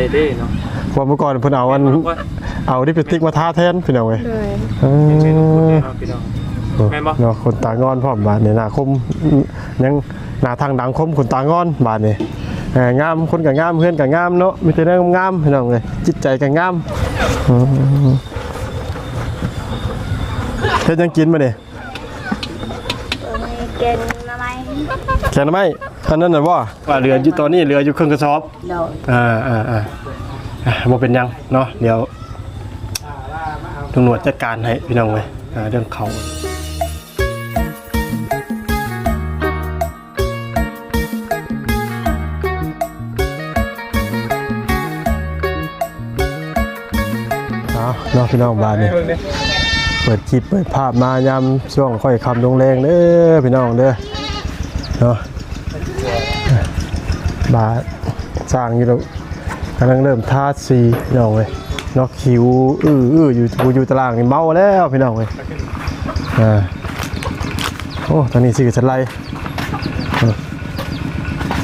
ส่เด้เนาะเพราะเมื่อก่อนเพิ่นเอาอันว่าเอาดิปสติกมาทาแทนพี่น้องเว้ยเลยเอเช่นอพี่น้อง แม่นบ่ เนาะคนตางอนพร้อมบาดนี่หน้าคมยังหน้าทางดังคมคนตางอนบาดนี่เอองามคนก็งามเพื่อนก็งามเนาะมีแต่เรื่องงามพี่น้องเว้ยจิตใจก็งามอืมเฮ็ดหยังกินมาเนี่ยมีเก่งละไหมแค่นั้นไหม อันนั้นน่ะบ่ว่าเหลืออยู่ตอนนี้เหลืออยู่ครึ่งกระสอบโดดอ่าอ่าอ่าอะบ่เป็นหยังเนาะเดี๋ยวตำรวจจัดการให้พี่น้องเว้ยอ่าเรื่องเขาเอาเนาะพี่น้องบ้านนี่เปิดคลิปเปิดภาพมายามช่วงค่อยคำลงแรงเด้อพี่น้องเด้อเนาะ บาทสร้างอยู่แล้วกำลังเริ่มทาสีพี่น้องเว้ยเนาะคิวอื้ออื้ออยู่อยู่ตารางนี่เมาแล้วพี่น้องเว้ยอ่าโอ้ตอนนี้สิกับฉันไล่เออ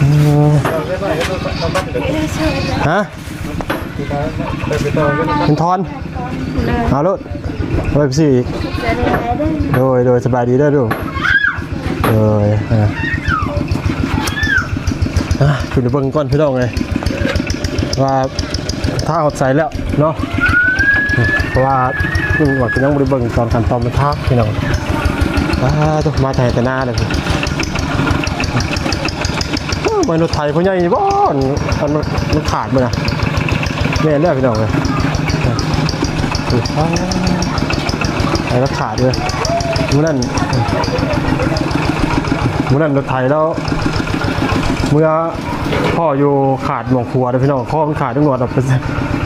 อืมฮะเป็นทอนเอาลูกเอาไปซื้ออีกจะได้ไหมได้โดยโดยสบายดีเด้อลูโดยอ่าะอะคุณเบิ่งก่อนพี่น้องเลยว่าถ้าเอาใส่แล้วเนาะเพราะว่าลุงว่าจะยังบริเบิ่งตอนขั้นตอนมันทักพี่น้องอ่าต้องมาไทยแต่หน้าเลยพี่อ้าวมันรถไทยพ่อใหญ่บ่อนมันมันขาดมั้ยนะแม่นแล้วพี่น้องเลยอะไอ้รถขาดเลยมื่อนั้นมื่อนั้นรถไทยแล้ว เมื่อพ่ออยู่ขาดหมองครัวเด้อพี่น้องพ่อมันขาดตำรวจเอาไป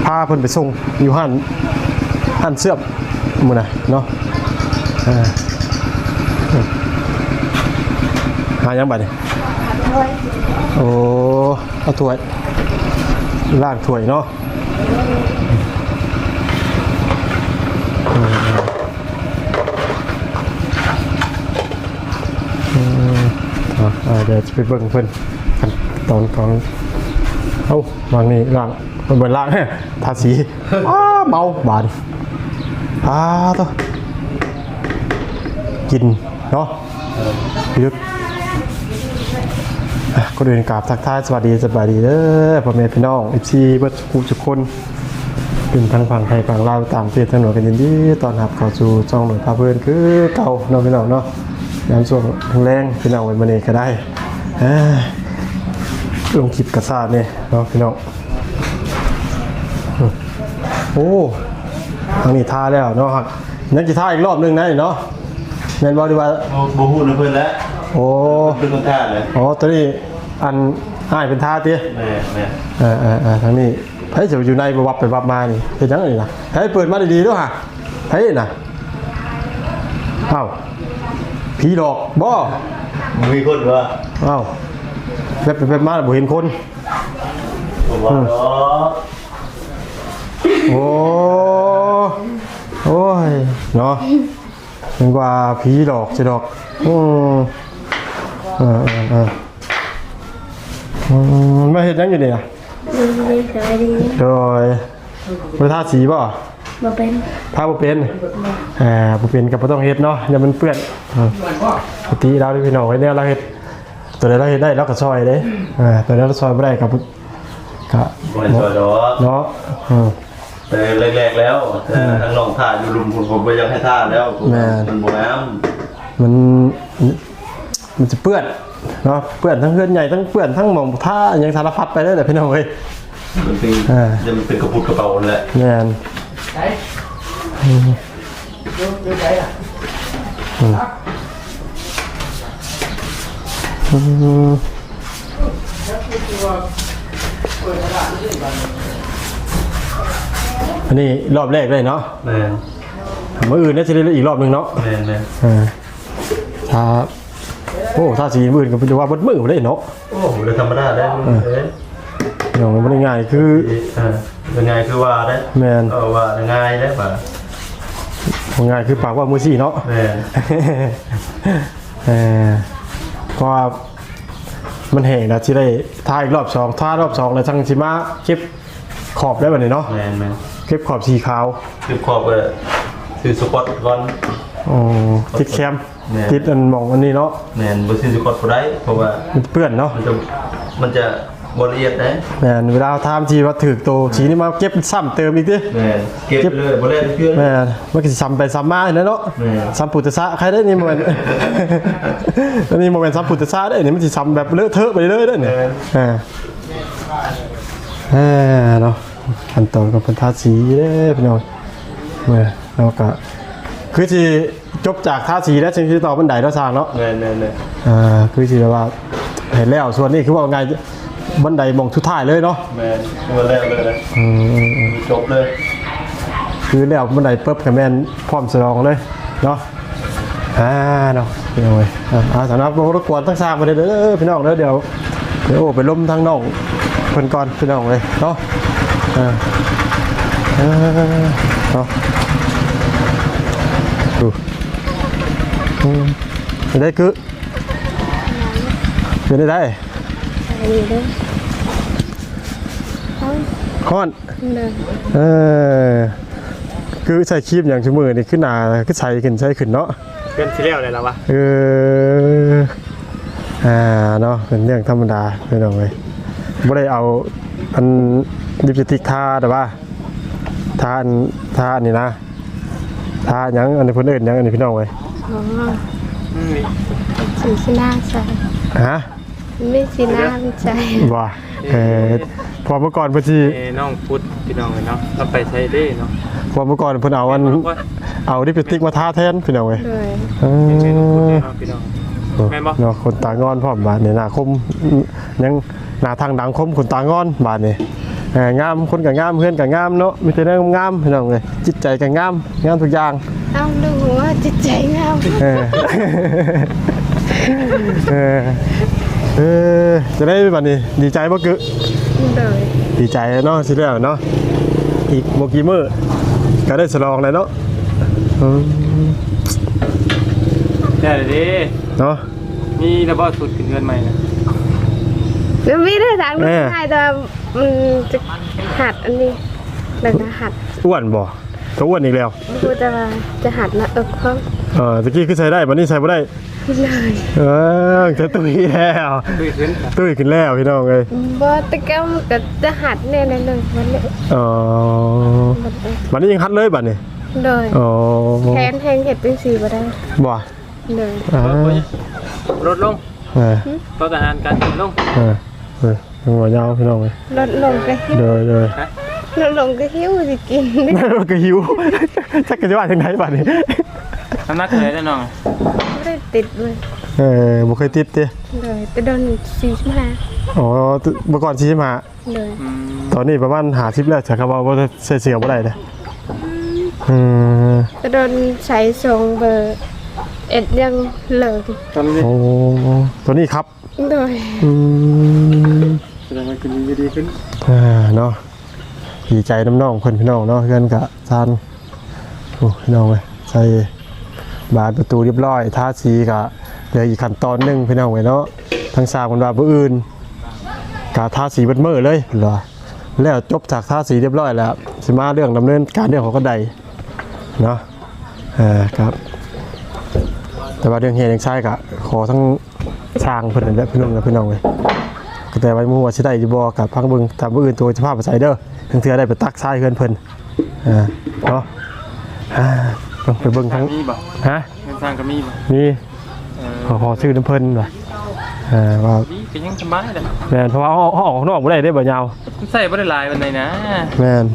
พาเพิ่นไปส่งอยู่หันหันเสื้อบมื้อน่ะเนาะหายังบัดนี่โอ้เอาถ้วยล่างถ้วยเนาะอืมอะอ่า เดี๋ยวจะไปเบิ่งเพิ่นขั้นตอนของเอ้าวางนี่ล้างเพิ่นเบิ่งล้างทาสีอ้าเมาบาดอ้าตัวกินเนาะยึดอะก็เดินกราบทักทายสวัสดีสวัสดีเด้อพ่อแม่พี่น้องเอฟซีเบิร์ดคูทุกคนเป็นทั้งฝั่งไทยฝั่งลาวต่างเทศทั้งหมดกันยินดีตอนรับเข้าสู่ช่องหน่วยพาเพื่อนคือเก่าเนาะพี่น้องเนาะ ยามช่วงแรงพี่น้องไว้มาเนก็ได้อ่าลงคลิปกระซาดเนี่ยเนาะพี่น้องอืมโอ้ทางนี้ท่าแล้วเนาะครับยังจะท่าอีกรอบหนึงนะนี่เนาะแม่นบอกดีว่าบูฮูนะเพื่อนแล้วโอ้เป็นคนท่าเลยอ๋อตัวนี้อันอ้ายเป็นท่าเตี้ยแม่แม่เออเออเออทางนี้เฮ้ยจะอยู่ในวับไปวับมานี่เป็นยังไงล่ะเฮ้ยเปิดมาดีๆด้วยฮะเฮ้ยน่ะเอ้า ผีหลอกบ่มีคนว่าเอ้าแป๊บแป๊บมาบ่เห็นคน ผมว่าเนาะโอ้โอ้ยเนาะนึกว่าผีหลอกจะดอกอืมเออเออเอออืมมาเห็นยังอยู่เนี่ยดีดีสวัสดีโดยไปทาสีป่ะ บ่เป็นทาบ่เป็นอ่าบ่เป็นก็บ่ต้องเฮ็ดเนาะอย่ามันเปื้อนอืมปกติเราที่พี่น้องไว้เนี่ยเราเฮ็ดตัวใดเราเฮ็ดได้เราก็ซอยเด้อ่าตัวใดเราซอยบ่ได้ก็บ่ก็ไม่ช่วยดอกเนาะอืมแต่แรกๆแล้วแต่ทั้งน้องท่าอยู่รุมผมผมก็ยังให้ท่าแล้วผมแม่มันโบน้มันมันจะเปื้อนเนาะเปื้อนทั้งเพื่อนใหญ่ทั้งเปื้อนทั้งหม่องท่าอยังสารพัดไปได้แต่พี่น้องเอ้ยำมันเป็นอ่าจะมันเป็นกระปุกกระเป๋าแหละแม่น อืมอืมอืมอันนี้รอบแรกเลยเนาะแม่เมื่ออื่นน่าจะได้อีกรอบหนึ่งเนาะแม่แม่อ่าถ้าโอ้ถ้าสีมื่นก็เป็นว่าบดมือบ่ได้เนาะโอ้โหเลยธรรมดาได้เอ้ย เดี๋ยวมันบ่ได้ง่ายคืออ่ายังไงคือว่าได้แมนเออว่ายังไงได้ป่ะบ่ง่ายคือปากว่ามือสี่เนาะแม่เออเพราะว่ามันแห้งนะที่ได้ท่าอีกรอบสองท่ารอบสองแล้วทั้งชิมาเก็บขอบได้บัดนี้เนาะแมนแมนเก็บขอบสีขาวคือขอบก็คือสปอตก่อนอ๋อติดแคมแม่ติดอันหมองอันนี้เนาะแมนบ่ซื้อสปอตบ่ได้เพราะว่ามันเปื้อนเนาะมันจะมันจะ บ่ละเอียดนะแม่นเวลาทำทีว่าถือโตสีนี่มาเก็บซ้ำเติมอีกดิแมนเก็บเลยบ่ได้เพื่อนแม่นมันก็สิซ้ำไปซ้ำมาเนาะเนาะแม่นซ้ำปุตตะสะใครได้นี่โมเมนต์อันนี้โมเมนต์ซ้ำปุตตะสะได้นี่มันสิซ้ำแบบเลอะเทอะไปเรื่อยๆเด้อเนี่ยอ่าอ่าเนาะขั้นตอนก็เป็นทาสีเด้อพี่น้องเมื่อเราก็คือสิจบจากทาสีแล้วจึงสิต่อบันไดเนาะสร้างเนาะแมนแมนแมนอ่าคือสิว่าเห็นแล้วส่วนนี้คือว่าไง บันไดมองทุดท้ายเลยเนาะแมนบ่แล้วเลยนะอืมจบเลยคือแล้วบันไดปุ๊บกับแม่นพร้อมสรองเลยเนาะอ่าเนาะพี่น้องเอ้ยอ่าอ่าสำหรับรบกวนทั้งสามประเด็นเด้อพี่น้องเด้อเดี๋ยวเดี๋ยวโอ้ไปล้มทั้งน้องเพิ่นก่อนพี่น้องเลยเนาะอ่าอ่าเนาะดูอืมเป็นได้คือเป็นได้ได้ สบายดีเด้อเอาค้อนเด้อเออ คือใส่ครีมอย่างชั่วมือนี่ขึ้นหนาขึ้นใส่ขึ้นใส่ขึ้นเนาะ เพื่อนที่เลี้ยวเลยแล้ววะเออ อ่าเนาะเป็นเรื่องธรรมดาไม่ต้องเลยไม่ได้เอาอันดิปสติกทาแต่ว่าทาอันทาอันนี้นะทาหยังอันนี้เพิ่นเอิ้นหยังอันนี้พี่น้องเว้ยอ๋ออืมสีสีหน้าใสฮะ ไม่สีหน้าใจว่าเออพอเมื่อก่อนเพิ่นสิเอ้น้องพุทธพี่น้องเลยเนาะเราไปใช้ได้เนาะพอเมื่อก่อนเพิ่นเอาอันว่าเอาดิปสติกมาทาแทนพี่น้องเว้ยเลยเอเป็นน้องพุทธอเนี่ยเนาะพี่น้อง แม่นบ่ เนาะคนตางอนพร้อมบาดนี่หน้าคมยังหน้าทางดังคมคนตางอนบาดนี่เอองามคนก็งามเพื่อนก็งามเนาะมีแต่เรื่องงามพี่น้องเลยจิตใจก็งามงามทุกอย่างเอาดูว่าจิตใจงามเออเออ เออจะได้บัดนี้ดีใจบ่กึเลยดีใจเนาะสิแล้วเนาะอีกบ่กี่มื้อก็ได้ฉลองแล้วเนาะอืมได้เลยดิเนาะมีระเบิดสุดขึ้นเงินใหม่นะมันไม่ได้ทางแม่ไม่ได้แต่มันจะหัดอันนี้แล้วก็หัดอ้วนบ่ก็อ้วนอีกแล้วพูดแต่ว่าจะหัดหนะเออเพิ่มเออตะกี้คือใส่ได้บัดนี้ใส่บ่ได้ เลยเออจะตุ้ยแล้วตุ้ยขึ้นตุ้ยขึ้นแล้วพี่น้องเลยบอตะแกมก็จะหัดแน่ๆเลยวันนี้อ๋อบันนี้ยังฮัดเลยบัดนี้เลยอ๋อแทนแทงเห็ดเป็นสีบ่ได้บ่เลยอ่าลดลงเออลดอาหารการกินลงเออเออหัวยาวพี่น้องเลยลดลงก็หิวเดินเลย ลดลงก็หิวสิกินแม่รถก็หิวจักกันจะว่าทางไหนบัดนี้น้ำหนักเท่าไหร่ได้น้อง ไม่ได้ติดเลยเออบ่เคยติดติเลยแต่โดนสี่สิบห้าอ๋อเมื่อก่อนชี้มา เลยอืมตอนนี้ประมาณ50แล้วจากคำว่าบ่ได้ใส่เสื้อบ่ได้เด้ออืมแต่โดนใช้ทรงเบอร์เอ็ดยังเหลิกตอนนี้โอ้ตัวนี้ครับ เลยอืม แสดงว่ากินดีขึ้นอ่าเนาะ ดีใจน้ำน้องเพิ่นพี่น้องเนาะเพื่อนกะซานโอ้พี่น้องเว้ยใส่บานประตูเรียบร้อยทาสีกะเหลืออีกขั้นตอนหนึ่งพี่น้องเว้ยเนาะทั้งสามันว่าบ่อื่นกะทาสีเบิดมื้อเลยเหรอแล้วจบจากทาสีเรียบร้อยแล้วสิมาเรื่องดำเนินการเรื่องของกระไดเนาะอ่าครับแต่ว่าเรื่องเฮ็ดเรื่องใช้กะขอทั้งสร้างเพิ่นนั่นและพี่น้องและพี่น้องเว้ย แต่ไว้หมู่ว่าสิได้อยู่บ่กับพังเบิ่งตามผู้อื่นตัวสภาพภาษาเด้อทั้งเทื่อได้ไปตักทรายเพิ่นเพิ่นอ่าเนาะอ่าต้องไปเบิ่งทั้งมีบ่ฮะเงินสร้างก็มีบ่มีเออขอขอชื่อน้ำเพิ่นว่ะอ่าว่าดีก็ยังสบายเลยแม่นเพราะว่าเอาเอาออกข้างนอกบ่ได้ได้บ่ยาวใส่บ่ได้หลายวันไหนนะแม่น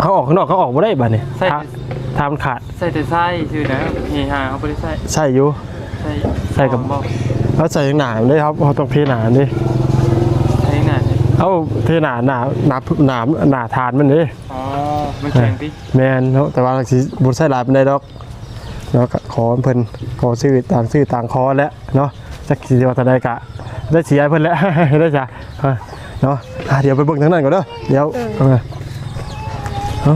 เขาออกข้างนอกเขาออกบ่ได้บัดนี้ใส่ถ้าถ้ามันขาดใส่แต่ไส้ชื่อนะเฮฮาเขาบ่ได้ใส่ใส่อยู่ ใส่ใส่กับบ่เขาใส่ข้างหน้ามันได้ครับเขาต้องเทหนามันดิใส่หน้าเนี่ยเอาเทหนาหนาหนาหนาหนาทานมันดิอ๋อมันแข็งติแมนเนาะแต่ว่าสิบุญไส้ลายเป็นได้ดอกเนาะก็ขอเพิ่นขอซื้อต่างซื้อต่างคอแล้วเนาะจักสิว่าจะได้กะ ได้เสียเพิ่นแล้วได้จ้ะเออเนาะอะเดี๋ยวไปเบิ่งทางนั้นก่อนเด้อเดี๋ยวเอามาเอา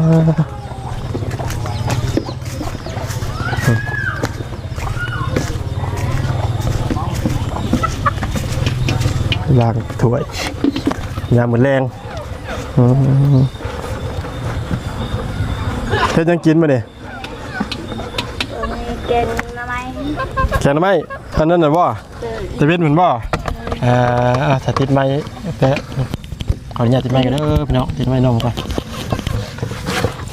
ล้างถ้วยยามมื้อแรงอืมเฮ็ดหยังกินมาเนี่ยมีเกณฑ์มาไหมแข็งไหมอันนั้นน่ะบ่จะเว้นเหมือนบ่เอ่ออะถ้าติดไม้แต่ขออนุญาตติดไม้กันเด้อพี่น้องติดไม้น้องก่อน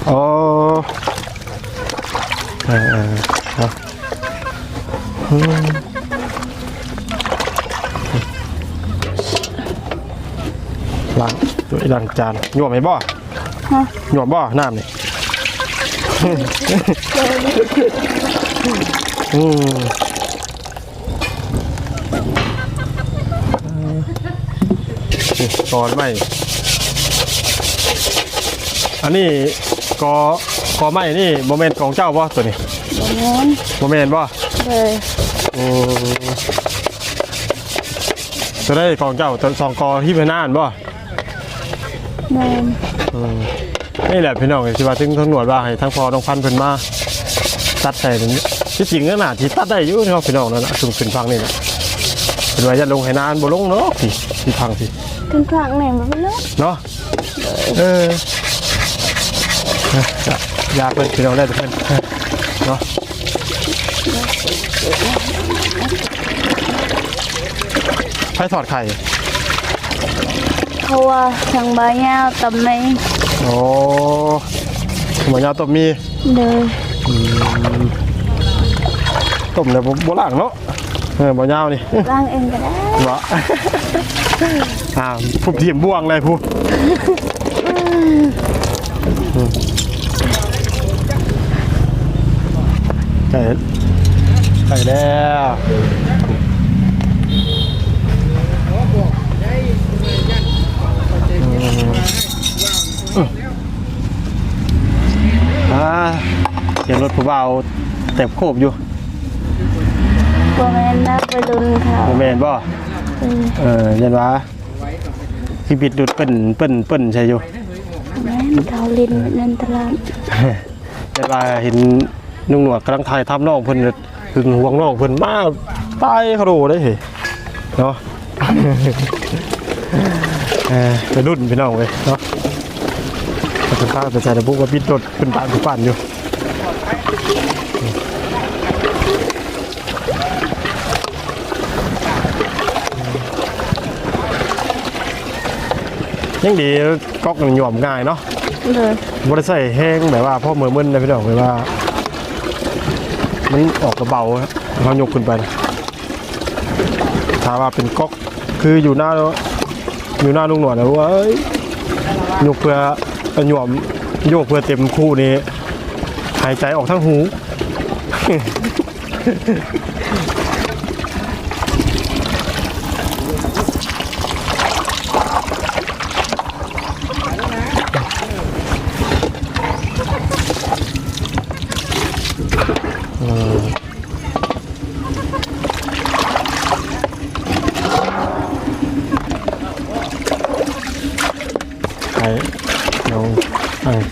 โอ้เออเออ ล้างตัวล้างจานหยวบไหมบ่หยวบบ่น้ำนี่อืมนี่กอนไม่อันนี้กอกอไม่นี่โมเมนต์ของเจ้าบ่ตัวนี้ตรงนู้นโมเมนต์บ่เลยอืมตัวได้ของเจ้าตัวสองกอที่เป็นน่านบ่ แมนอืมนี่แหละพี่น้องที่ว่าถึงทั้งหนวดว่าให้ทั้งพอต้องพันเพิ่นมาตัดใส่ตรงนี้ที่จริงก็น่าที่ตัดได้อยู่เนาะพี่น้องนั่นน่ะสุ่มขึ้นฟังนี่แหละเป็นว่าจะลงให้นานบ่ลงเนาะพี่ที่ฟังพี่ขึ้นข้างไหนมาไม่รู้เนาะเอออยากเป็นพี่น้องได้ทุกคนเนาะใช้ถอดไข่เพ ราะว่าทางบ้านยาวตำไม่โอ้หมูยาวต้มมีเลยต้มเนี่ยโบราณเนาะเออหมูยาวนี่ล้างเองก็ได้วะอ่าผู้เทียมบ่วงเลยผู้อืมไก่ไก่แล้ว อ่าเสียงรถผู้เบาเต็มโคบอยู่โบแมนนะไปดุนเขาโมเมนบ่เออเออยันว่าพี่ปิดดุดเปิ้นเปิ้นเปิ้นใช่อยู่ แมนเขาลินนันตลาดยันว่าเห็นนุ่งหนวดกำลังถ่ายทำน้องเพิ่นน่ะหึงห่วงน้องเพิ่นมาตายเขาโดได้เฮ้เนาะ เออไปรุ่นพี่น้องเว้ยเนาะ ก็จะพาไปใส่ระบุว่าปิดรถเป็นปานเป็นปานอยู่ยังดีก๊อกหย่อมง่ายเนาะเลยบริใส่แห้งแบบว่าพ่อมือมึนนะพี่น้องเลยว่า มันออกกระเบาครับเขายกขึ้นไปนะถ้าว่าเป็นก๊อกคืออยู่หน้าอยู่หน้าลุงหนวดนะว่าเอ้ยยกเพื่อ เอาหย่อมโยกเพื่อเต็มคู่นี้ หายใจออกทั้งหู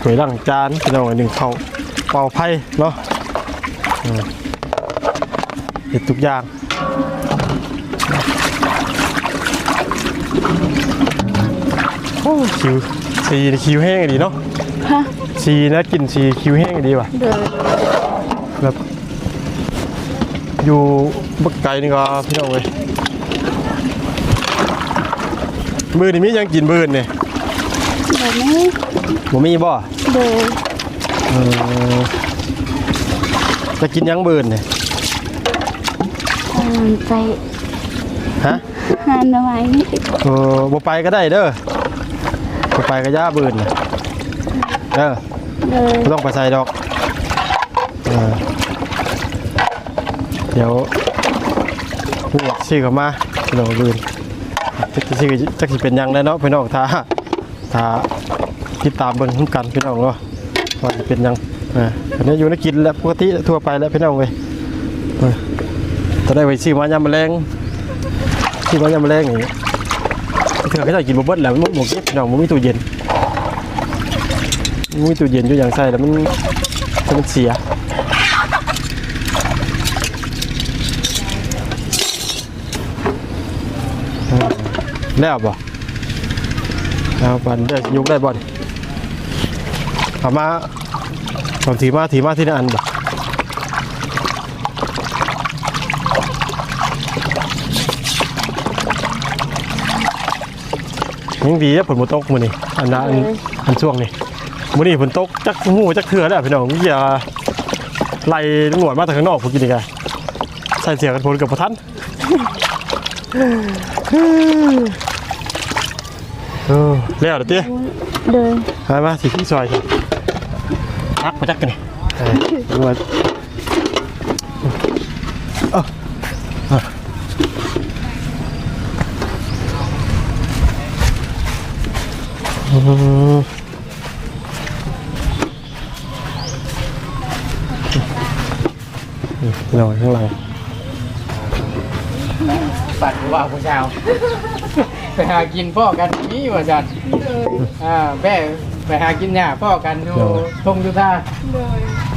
ถ้วยล้างจานพี่น้องอันหนึ่งเขาเป่าไพ่เนาะอืมเห็ดทุกอย่างโอ้คิวสีนี่คิวแห้งดีเนาะฮะสีนะกินสีคิวแห้งดีว่ะเลยแบบอยู่บักไก่นี่ก็พี่น้องเว้ยมือนี่มียังกินมือนี่แบบนี้บ่มีบ่เลยเออจะกินยังบืนเนี่ยทางไปฮะหาหน่อไม้นี่เออบ่ไปก็ได้เด้อบ่ไปก็ย่าบืนน่ะเด้อเลยไม่ต้องไปใส่ดอกเออเดี๋ยวพวกซื้อเข้ามาพี่น้องบืนจักสิซื้อจักสิเป็นหยังได้เนาะพี่น้องถ้า ถ้าติดตามเบิ่งนำกันพี่น้องเนาะว่าสิเป็นยังอออันนี้อยู่ในกินแล้วปกติทั่วไปแล้วพี่น้องเว้ยเออถ้าได้ไปซื้อมายามแมลงที่ว่ายามแรงอย่างนี้เถื่อเขาจะกินบะเบิ้ลแล้วมันหมกเก็บพี่น้องมันมีตู้เย็นมันมีตู้เย็นอยู่อย่างใส่แล้วมันมันเสียแล้วบ่ เอาบันได้ยกได้บ่อนเอามาตอนถือมาถือมาที่นั่นอันบ่ยังดีนะฝนบ่ตกมื้อนี้อันนั้นอันอันช่วงนี้มื้อนี้ฝนตกจักหูจักเถื่อแล้วพี่น้องอย่าไล่ตำรวจมาจากข้างนอกพวกกินอีกไงใส่เสียกันพลกับพระทันเออ แล้วเดี๋ยวเตี้ยเดินมามาสิพี่ซอยสิพักมาจักกันนี่เออดูว่าเอ้าเอ้าอืมนี่เราข้างหลังปัดว่าผู้ชาว ไปหากินพ่อกันนี่ว่าจันอ่าแม่ไปหากินหญ้าพ่อกันอยู่ทงอยู่ท่า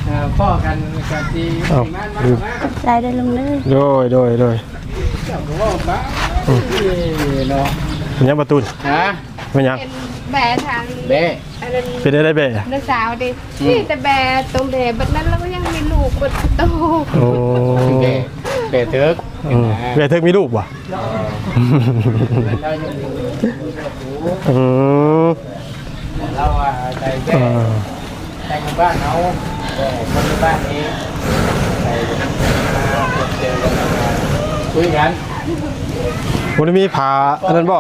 อ่าพ่อกันกันที่งานมามาใจได้ลงเลยโดยโดยโดยเจ้าก็ว่าปะเนาะมันยังประตูนฮะมันยังแบทางเบ้อันนั้นเป็นได้ได้เบะนักสาวดินี่แต่แบตรงแบบัดนั้นแล้วก็ยังมีลูกบนโตโอ้เบ้เบ้เถิก อืมเบะเธอมีรูปวะเราอยู่อืมเราอะใจแก่อ่าใจอยู่บ้านเราแต่คนอยู่บ้านเองใจมาเจอกันคุยกันวันนี้มีผาอันนั้นบ่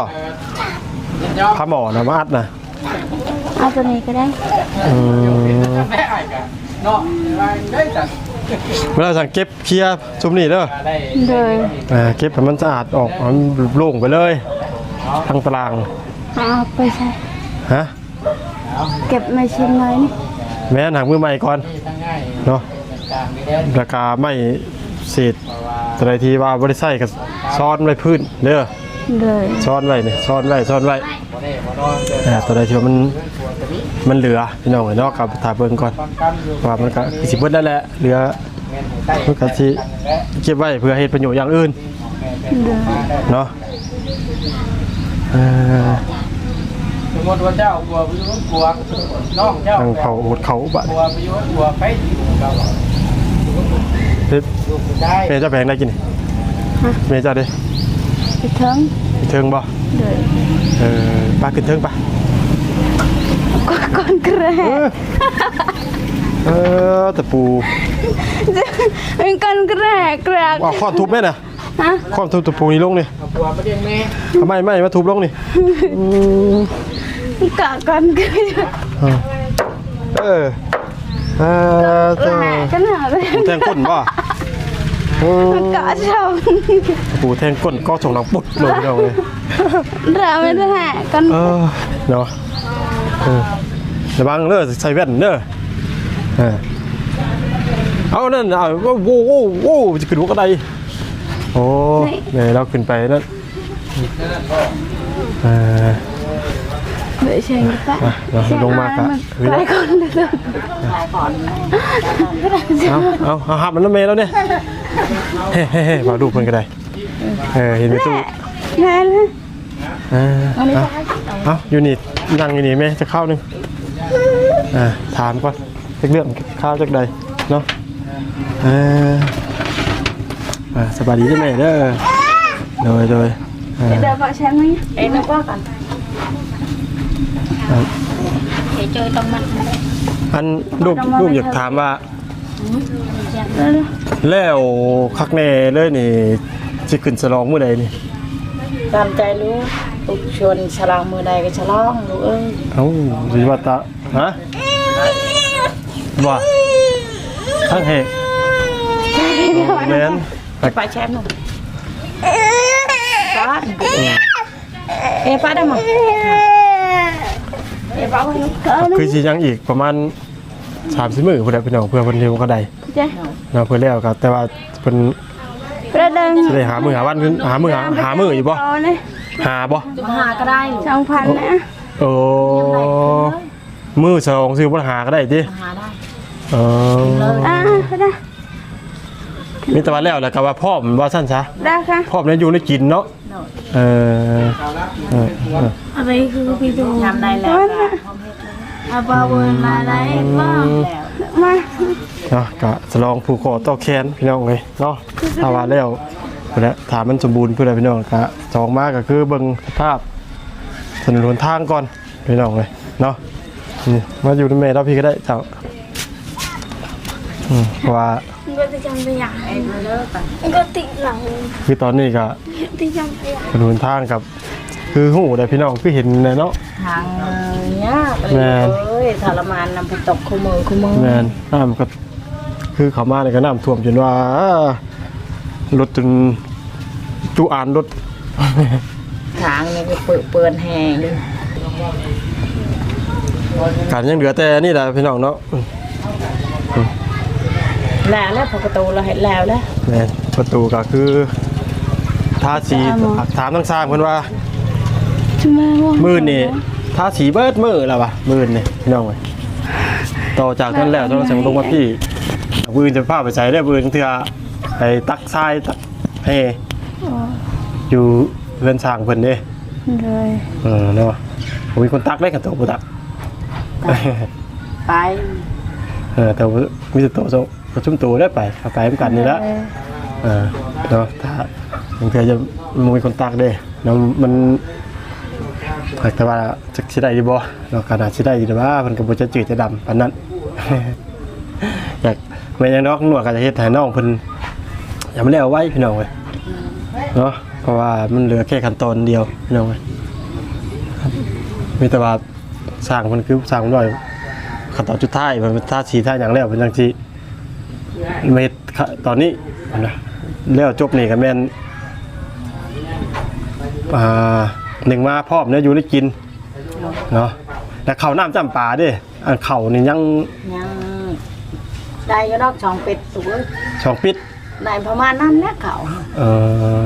ยินยอมผาหมอนะมาอัดนะเอาตัวนี้ก็ได้อืม แม่ไอ้กันเนาะได้จัด เวลาสั่งเก็บเคลียร์ชุมนี่เด้อได้เดินอ่าเก็บให้มันสะอาดออกให้มันโล่งไปเลยทั้งตารางเอาไปใส่ฮะเก็บมาชิ้นน้อยนี่แม่หนังมือใหม่ก่อนที่ทั้งง่ายเนาะต่างๆนี่เด้อราคาไม่เศษเพราะว่าแต่ใดที่ว่าบริษัทก็ซ่อนไว้พื้นเด้อ เดินซ่อนไว้นี่ซ่อนไว้ซ่อนไว้บ่ได้บ่นอนเด้ออ่าตัวใดที่ว่ามันเรื่องตัวตัวนี้มันเหลือพี่น้องเอ้ยเนาะกับถ่ายเบิ่งก่อนความกันอยู่ว่ามันก็สิเบิดแล้วแหละเหลือแม่นใต้มันก็สิเก็บไว้เพื่อให้ประโยชน์อย่างอื่นเดินมาได้เนาะเออสมมติว่าเจ้ากลัวไปอยู่กลัวน้องเจ้าทางเขาอดเขาบะกลัวไปอยู่กลัวไปอยู่เราเฮ็ดอยู่ได้เมย์เจะแพงได้กินนี่เมย์เจะเด้ ไปเถิงเทิงบ่เดินเออปลาขึ้นเทิงปะก็ก้อนแกรเออเออตะปูเป็นก้อนแกรแกรว่าข้อนทุบแม่น่ะฮะข้อนทุบตะปูนี่ลงนี่เอากลัวไปเลี้ยงแม่ทำไมไม่มาทุบลงนี่อืมกะก้อนแกรเออเออเจ้าแหลกกันหนาเลยปูแทงก้นบ่อืม กะชอบตะปูแทงก้นก็ส่งหลังปุ๊ดลงพี่น้องเลยเราไม่ได้แหกกันเออเนาะเออระวังเด้อใส่แว่นเด้อเออเอานั่นเอาโว้โว้โว้โว้จะขึ้นหัวกระไดโอ้เนี่ยเราขึ้นไปนั่น เออเดี๋ยวเชงไปมาลงมากะหลายคนเลยเอาเอาเอาหับมันน้ำเมย์แล้วเนี่ยเฮ้เฮ้เฮ้มาดูเพิ่นก็ได้เออเห็นไหมตู้แม่นะเออเอาเอาอยู่นี่นั่งอยู่นี่แม่จะเข้าหนึงอ่าถามก่อนจักเรื่องข้าวจักใดเนาะเอออ่าสบายดีใช่ไหมเด้อโดยโดยเออเดี๋ยวบอกแชมป์นี่ เอ็นนึกว่ากันอ่าเดี๋ยวเจอตรงมันอันรูปรูปอยากถามว่าแล้วแล้วคักแน่เลยนี่สิขึ้นฉลองมื้อใดนี่ตามใจลูกลูกชวนฉลองมือใดก็ฉลองลูกเอ้ยเอ้าสิว่าตะฮะว่าทั้งเหตุแม่นไปแชมป์หน่อยป้าเอ้ป้าได้มั้ง เอ้ป้าไว้ลูกเออคือสิยังอีกประมาณ30มื้อพุ่นแหละพี่น้องเพื่อเพิ่นเร็วก็ได้จ้ะเนาะเพิ่นแล้วก็แต่ว่าเพิ่นประเดิมสิได้หามื้อหาวันขึ้นหามื้อหาหามื้ออยู่บ่เลยหาบ่หาก็ได้ลูกสองพันนะโอ้มื้อสองซื้อบ่หาก็ได้ติหาได้เอออ่าได้มีแต่ว่าแล้วแล้วก็ว่าพร้อมว่าซั่นซะได้ค่ะพร้อมในอยู่ในกินเนาะ เอเออเออเออ อะไรคือพี่ดูทำได้แล้วก็อาบาเวินมาได้บ้างแล้วมาเนาะก็จะลองผูกคอต่อแขนพี่น้องเลยเนาะถ้าว่าแล้วพุ่นน่ะถามมันสมบูรณ์เพื่อนพี่น้องก็จองมาก็คือเบิ่งสภาพถนนหนทางก่อนพี่น้องเลยเนาะนี่มาอยู่ในเมย์เราพี่ก็ได้เจ้าอืมเพราะว่า ก็จะจำไปอย่างไอ้เลิกกันก็ติดหลังคือตอนนี้ก็ติดจำไปอย่างถนนทางกับ คือหูได้พี่น้องคือเห็นเลยเนาะทางยากเลยเอ้ยทรมานนำไปตกคู่มือคู่มือแมนน้ำก็คือเขามาเนี่ยก็น้ำท่วมจนว่ารถจนจูอานรถทางนี่ก็เปื้อนเปื้อนแห้งการยังเหลือแต่นี่แหละพี่น้องเนาะ แล้วแล้วพอประตูเราเห็นแล้วแล้วแมนประตูก็คือท่าสีถามทั้งสร้างเพิ่นว่าจุมาว่ามือนี่ท่าสีเบิดมือแล้ววะมือนี่พี่น้องเว้ยต่อจากนั้นแล้วต้องส่งลงมาพี่บืนจะพาไปใส่ได้บืนเถื่อไปตักทรายตักเฮอยู่เรือนสร้างเพิ่นเด้เลยเออเนาะผมมีคนตักได้กับตัวบุตัก ไป เออแต่ว่ามีแต่ตัวโซ ประชุมตัวได้ไปเอาไปเหมือนกันนี่ละเออเนาะถ้าบางทีจะมีคนตักเด้เนาะมันแต่ว่าจะชิได้ดีบ่เนาะขนาดชิได้ดีแต่ว่ามันก็บ่จะจืดจะดำปานนั้นอยากแม่ยังดอกหนวดก็จะเฮ็ดให้น้องเพิ่นอย่ามาแล้วไว้พี่น้องเว้ยเนาะเพราะว่ามันเหลือแค่ขั้นตอนเดียวพี่น้องเว้ยมีแต่ว่าสร้างมันคือสร้างมันหน่อยขั้นตอนจุดท้ายมันเป็นท่าสีท่าอย่างแล้วเป็นจังที่ไม่ เฮ็ดตอนนี้นะแล้วจบนี่ก็แม่นอ่าหนึ่งมาพร้อมเนี่ยอยู่ได้กินเนาะแต่เขาวน้ำจำปาเด้อันเขานี่ยังยังได้ก็ดอกช่องเป็ดสูงช่องปิดได้ประมาณนั้นแหละเขาเอ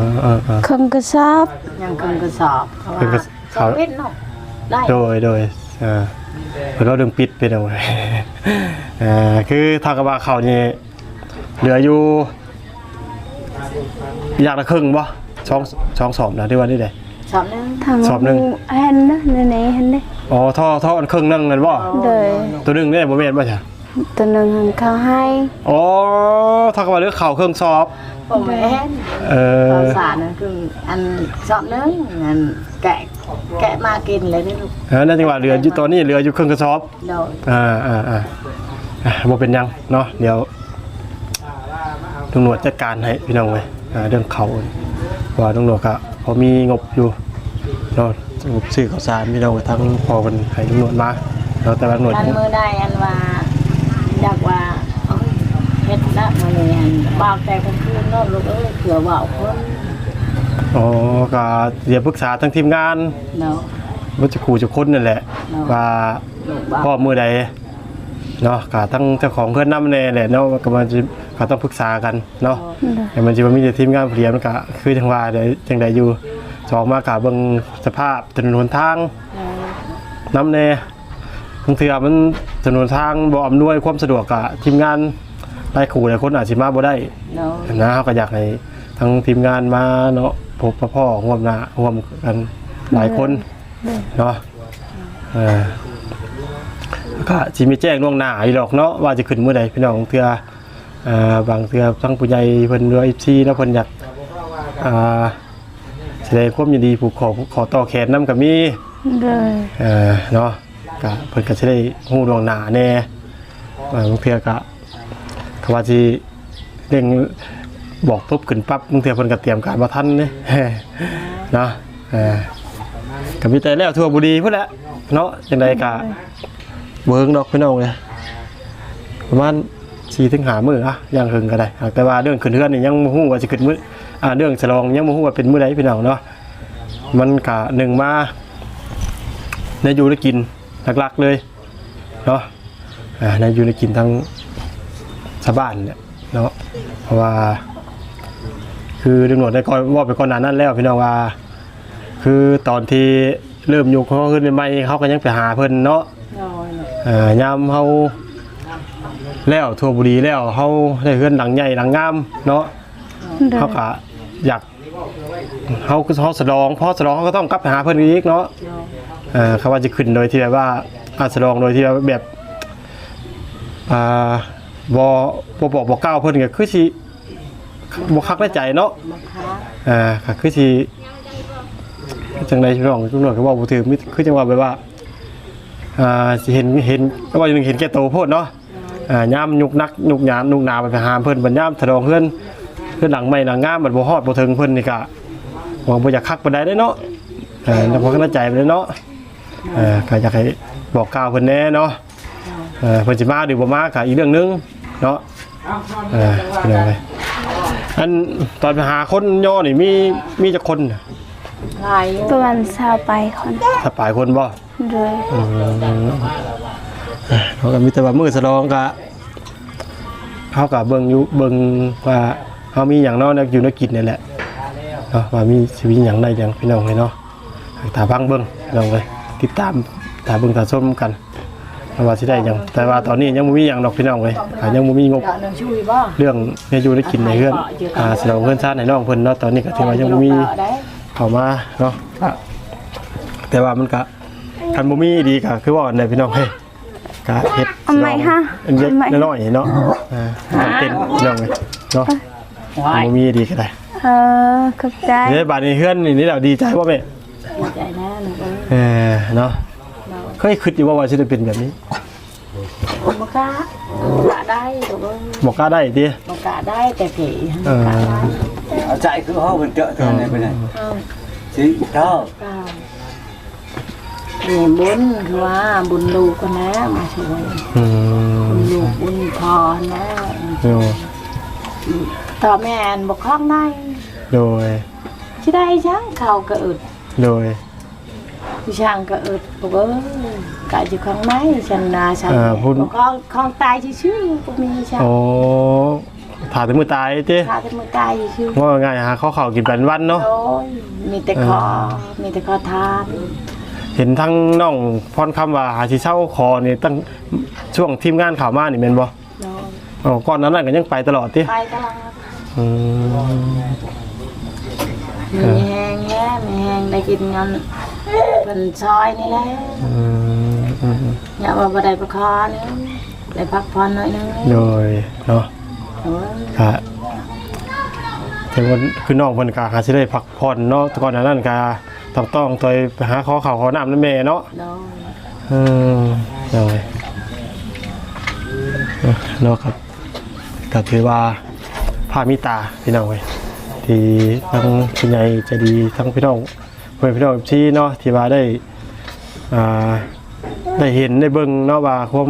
อเออเออคำกระซอบยังคงกระสอบเขาครึ่งกระว่าสอบช่องเป็ดเนาะได้โดยโดยเอ่าเพิ่นเราดึงปิดไปเอาไว้อ่าคือทางกระบะเขานี่ เหลืออยู่ อยากละครึ่งบ่ช่องช่องสอบนะที่ว่านี่ได้สอบหนึงทางสอบหนึ่งเห็นนะในไหนเห็นได้อ๋อท่อท่ออันครึ่งหนึงนั่นบ่เลยตัวหนึงได้บ่แม่นบ่จ้ะตัวหนึ่งหันเขาให้อ๋อทางกระบะเหลือเข่าเครื่องสอบ ผมไม่เห็นเออ ข้าวสารนั่นคืออันสอบหนึงอันแกะแกะมากินเลยนี่ลูกเออนั่นจังหวะเหลืออยู่ตอนนี้เหลืออยู่ครึ่งกระสอบโดยอ่าอ่าอ่าอะบ่เป็นหยังเนาะเดี๋ยว ตำรวจจัดการให้พี่น้องเว้ยอ่าเรื่องเขาเพราะว่าตำรวจก็พอมีงบอยู่เนาะงบซื้อข้าวสารพี่น้องทั้งพอเพิ่นให้ตำรวจมาเนาะแต่ว่าตำรวจอันมือได้อันว่าอยากว่าเอาเฮ็ดละมื้อนี้อันบอกแต่กลางคืนเนาะลูกเอ้ยเผื่อเว้าคนอ๋อก็เดี๋ยวปรึกษาทั้งทีมงานเนาะว่าจะขู่จะค้นนั่นแหละเนาะว่าลูกบอกพ่อมือใด เนาะก็ทั้งเจ้าของเพื่อนนำแน่แหละเนาะก็มันจะก็ต้องปรึกษากันเนาะแต่มันจะมีแต่ทีมงานเปลี่ยนมันก็คือจังว่าเดี๋ยวจังใดอยู่สองมากะเบิ่งสภาพถนนหนทางน้ำแน่บางเทื่อมันถนนทางบ่อำนวยความสะดวกกะทีมงานหลายขู่หลายคนอาจสิมาบ่ได้เนาะนะเขาก็อยากให้ทั้งทีมงานมาเนาะพบพ่อๆร่วมหน้าร่วมกันหลายคนเนาะเออ ก็สิมีแจ้งล่วงหน้าอยู่หรอกเนาะว่าจะขึ้นมื้อใดพี่น้องเทื่ออ่าบางเทื่อทั้งผู้ใหญ่เพิ่นด้วยซีแล้วเพิ่นอยากอ่าแสดงความยินดีผูกขอขอต่อแขนนํก็มีเลยเออเนาะก็เพิ่นก็สิได้ฮู้ล่วงหน้าแน่ว่าบางเทื่อก็ก็ว่าสิเร่งบอกปุ๊บขึ้นปั๊บบางเทื่อเพิ่นก็เตรียมการบ่ทันเด้เนาะเออก็มีแต่แล้วทั่วบุรีพุ่นแหละเนาะจังไดก็ เบิ่งดอกพี่น้องเลยประมาณ4ถึง5มื้ออะอย่างหึงก็ได้แต่ว่าเรื่องขึ้นเฮือนนี่ยังบ่ฮู้ว่าสิขึ้นมืออ่าเรื่องฉลองยังบ่ฮู้ว่าเป็นมือใดพี่น้องเนาะมันก็หนึ่งมาในอยู่ได้กินหลักๆเลยเนาะอ่าในอยู่ได้กินทั้งชาวบ้านเนี่ยเนาะเพราะว่า คือตำรวจได้ก่อนว่าไปก่อนหน้านั้นแล้วพี่น้องว่า คือตอนที่เริ่มอยู่เขาขึ้นใหม่เขาก็ยังไปหาเพิ่นเนาะ เนาะเนาะเอ่อยามเฮาแล้วทั่วบุรีแล้วเฮาได้เฮือนหลังใหญ่หลังงามเนาะเลยเขาก็อยากเฮาก็เฮาสะดองพอสะดองเขาก็ต้องกลับไปหาเพิ่นอีกเนาะเอ่อเขาว่าจะขึ้นโดยที่แบบว่าอาสะดองโดยที่แบบอ่าบ่บ่บอกบ่กล่าวเพิ่นก็คือสิบ่คักในใจเนาะมาค้าอ่าก็คือสิจังได๋พี่น้องทุกหน่วยก็เว้าบ่ถึงมิคือจังว่าแบบว่า อ่าสิเห็นเห็นก็ว่าอย่างหนึงเห็นแก่โตโพดเนาะอ่ายามยุกนักยุกหยามนุกหนาไปหาเพิ่นบัดยามสะดองเพิ่นเพิ่นหลังใหม่หลังงามบัดบ่ฮอดบ่ถึงเพิ่นนี่ก็หวังบ่อยากคักปานใดได้เนาะเออแล้วผมก็น่าใจไปเลยเนาะเออก็อยากให้บอกกล่าวเพิ่นแน่เนาะเออเพิ่นสิมาหรือบ่มาก็อีกเรื่องหนึงเนาะเออเป็นยังไงอันตอนไปหาคนย่อนี่มีมีจักคนน่ะ ลายอยู่ประมาณชาวไปคนถ้าปลายคนบ่โดยอืมเออเขาก็มีแต่ว่ามื้อสะลองก็เขาก็เบิ่งอยู่เบิ่งว่าเฮามีหยังเนาะแนวอยู่แนวกินนี่แหละเนาะว่ามีชีวิตอย่างใดอย่างพี่น้องเลยเนาะถาฟังเบิ้งพี่น้องเลยติดตามถาเบิ้งถาส้มกันว่าสิได้หยังแต่ว่าตอนนี้ยังบ่มีหยังดอกพี่น้องเลยอ่ายังบ่มีงบเดี๋ยวหนึ่งช่วยบ่เรื่องเมนูได้กินในเฮือนอ่าสำหรับเพื่อนชาติในน้องเพิ่นเนาะตอนนี้ก็ถือว่ายังบ่มี ได้ เข้ามาเนาะก็แต่ว่ามันก็คันบ่มีดีก็คือว่าอันใดพี่น้องเฮ้ยก็เฮ็ดเอาไหมฮะอันเล็กเอาไหมน้อยๆเนาะอ่าจำเป็นพี่น้องเลยเนาะว้ายบ่มีดีก็ได้เออขอบใจเนี่ยบาดนี้เฮือนนี่นี่แหละดีใจบ่แม่ ดีใจแน่หนูเอ้ยเออเนาะเคยคิดอยู่ว่าว่าจะได้เป็นแบบนี้ผม บ่กล้าบ่กล้าได้หนูเอ้ยบอกกล้าได้ดิบ่กล้าได้แต่ผีเออ ở chạy cứ ho bên chợ thế này bên này เออ chị đó กล้ามีบุญคือว่าบุญลูกก็นะมาช่วยอืมบุญลูกบุญพอนะโดยต่อแม่นบ่คล้องได้โดยสิได้จังเขาก็อึดโดย พี่ช่างก็อึดบอกเอ้ยกะอยู่ข้างในฉันนาฉันเอ่อพูดบอกของของตายชื่อๆบ่มีช่างโอ้ถ่ายแต่มือตายดิขาแต่มือตายชื่อว่าง่ายหาข้าวข่าวกินเป็นวันเนาะ โอ้ยมีแต่คอมีแต่คอทานเห็นทั้งน้องพรคำว่าหาสิเช่าคอนี่ตั้งช่วงทีมงานข่าวมานี่แม่นบ่โดนอ๋อก่อนนั้นน่ะก็ยังไปตลอดติไปตลอดอืม มีแห งแย่มีแหงได้กินเงินเป็นซอยนี่แหละอืมอืมอย่าว่าบ่ได้ประคอนึงได้พักผ่อนหน่อยนึงโดยเนาะโอ้ยก็แต่ว่าคือน้องเพิ่นก็หาสิได้พักผ่อนเนาะแต่ก่อนหน้านั้นก็ต้องต้องตัวไปหาขอข้าวขอน้ำนั่นแม่เนาะ โดนอืมเอาไว้เออเนาะครับก็ถือว่าพามีตาพี่น้องไว้ย ที่ทั้งพี่ใหญ่ใจะดีทั้งพี่น้องเพื่อนพี่น้องที่เนาะที่ว่าได้อ่าได้เห็นได้เบิ่งเนาะว่าความ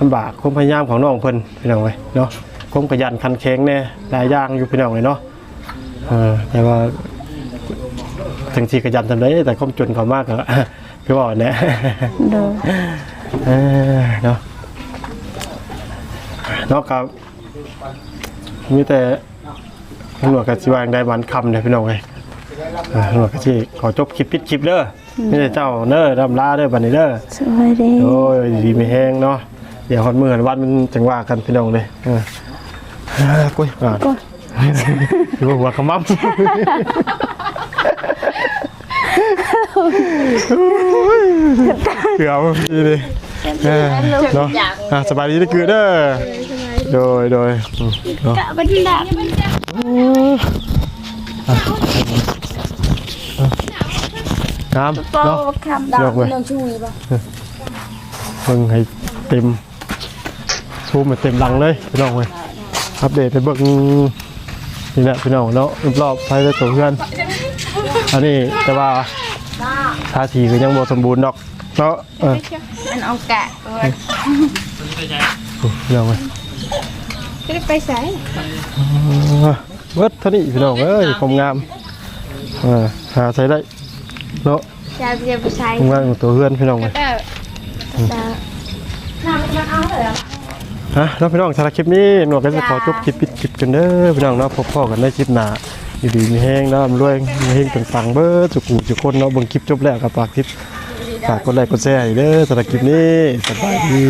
ลำบากความพยายามของน้องเพิ่นพี่น้องไว้ยเนาะความขยันขันแข็งแน่หลายอย่างอยู่พี่น้องเลยเนาะเออแต่ว่าถึงที่ขยันทำได้แต่ความจนเขามากก็คือว่าเนี่ยโดยเออเนาะนอกจากมีแต่ ตำรวจกับสิวางได้วันคำเนี่ยพี่น้องไงเออตำรวจกับสิขอจบคลิปปิดคลิปเด้อไม่ใช่เจ้าเด้อรำลาเด้อบันนี้เด้อสวัสดีโอ้ยดีไม่แห้งเนาะเดี๋ยวฮอดมือฮอดวันมันจังว่ากันพี่น้องเลยเอออ่ากุ้ยก่อนดูหัวขมับเกือบดีเลยเออเนาะอะสบายดีนะคือเด้อโดยโดยอืมเนาะกะบันดา น้ำโปเนาะคำเลือกไว้เรื่องช่วยบ่เพิ่งให้เต็มชูมาเต็มหลังเลยพี่น้องเว้ยอัปเดตไปเบิ่งนี่แหละพี่น้องเนาะรอบๆภายในตัวเพื่อนอันนี้แต่ว่าท่าทีก็ยังบ่สมบูรณ์ดอกเนาะเออมันเอากะว่าโอ้พี่น้องเว้ย จะได้ไปใส่อ่าเบิดเท่านี้พี่น้องเอ้ยความงามเออหาใช้ได้เนาะจะจะไปใส่ความงามของตัวเพื่อนพี่น้องเว้ยเออจะฮะแล้วพี่น้องสารบคลิปนี้หนวดก็จะขอจบคลิปปิดคลิปกันเด้อพี่น้องเนาะพบพ่อกันในคลิปหน้าอยู่ดีมีแห้งเนาะรวยมีแห้งต่างๆเบิดจุกหูจุกคนเนาะเบิ่งคลิปจบแล้วกับฝากคลิปฝากกดไลค์กดแชร์ให้เด้อสำหรับคลิปนี้สบายดี